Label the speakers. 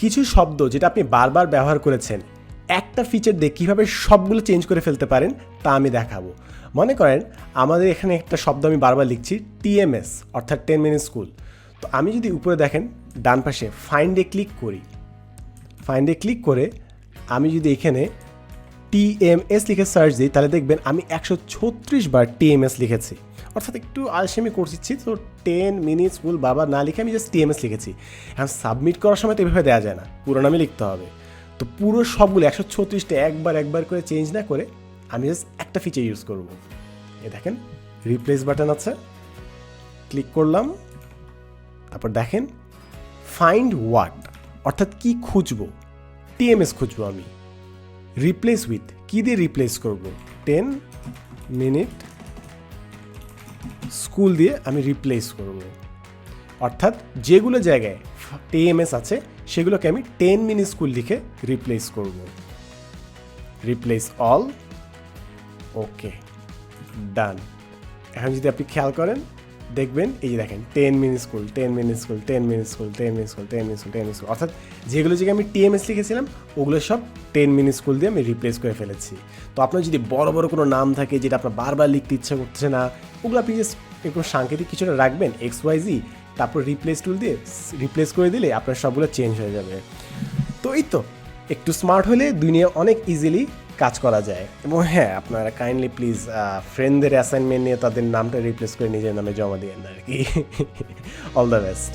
Speaker 1: কিছু শব্দ যেটা আপনি বারবার ব্যবহার করেছেন, একটা ফিচার দিয়ে কীভাবে সবগুলো চেঞ্জ করে ফেলতে পারেন, তা আমি দেখাবো। মনে করেন, আমাদের এখানে একটা শব্দ আমি বারবার লিখছি টিএমএস অর্থাৎ টেন মিনিট স্কুল তো আমি যদি উপরে দেখেন, ডান পাশে ফাইন্ডে ক্লিক করি। ফাইন্ডে ক্লিক করে আমি যদি এখানে টিএমএস লিখে সার্চ দিই, তাহলে দেখবেন আমি একশো ছত্রিশ বার টিএমএস লিখেছি। অর্থাৎ একটু আলসেমি করছি তো টেন মিনিট স্কুল বাবা না লিখে আমি জাস্ট টিএমএস লিখেছি। এখন সাবমিট করার সময় তো এভাবে দেওয়া যায় না, পুরো নামে লিখতে হবে। তো পুরো সবগুলো একশো ছত্রিশটা একবার একবার করে চেঞ্জ না করে আমি জাস্ট একটা ফিচার ইউজ করব। এ দেখেন রিপ্লেস বাটন আছে ক্লিক করলাম, তারপর দেখেন ফাইন্ড ওয়ার্ড অর্থাৎ কি খুঁজবো? টিএমএস খুঁজবো আমি। রিপ্লেস উইথ কী দিয়ে রিপ্লেস করব? টেন মিনিট স্কুল দিয়ে আমি রিপ্লেস করব। অর্থাৎ যেগুলো জায়গায় টিএমএস আছে, সেগুলোকে আমি টেন মিনিট স্কুল লিখে রিপ্লেস করব। রিপ্লেস অল ওকে ডান এখন যদি আপনি খেয়াল করেন দেখবেন, এই যে দেখেন ten minute school ten minute school ten minute school ten minute school ten minute school ten minute school অর্থাৎ যেগুলো জায়গায় আমি টিএমএস লিখেছিলাম, ওগুলো সব টেন মিনিট স্কুল দিয়ে আমি রিপ্লেস করে ফেলেছি। তো আপনার যদি বড় বড় কোনো নাম থাকে যেটা আপনার বারবার লিখতে ইচ্ছা করছে না, ওগুলো আপনি যে কোনো সাংকেতিক কিছুটা রাখবেন এক্স ওয়াই জি তারপর রিপ্লেস টুল দিয়ে রিপ্লেস করে দিলে আপনার সবগুলো চেঞ্জ হয়ে যাবে। তো এই তো, একটু স্মার্ট হলে দুনিয়া অনেক ইজিলি কাজ করা যায়। এবং হ্যাঁ আপনারা কাইন্ডলি প্লিজ ফ্রেন্ডদের অ্যাসাইনমেন্ট নিয়ে তাদের নামটা রিপ্লেস করে নিজের নামে জমা দিয়েন আর কি। All the best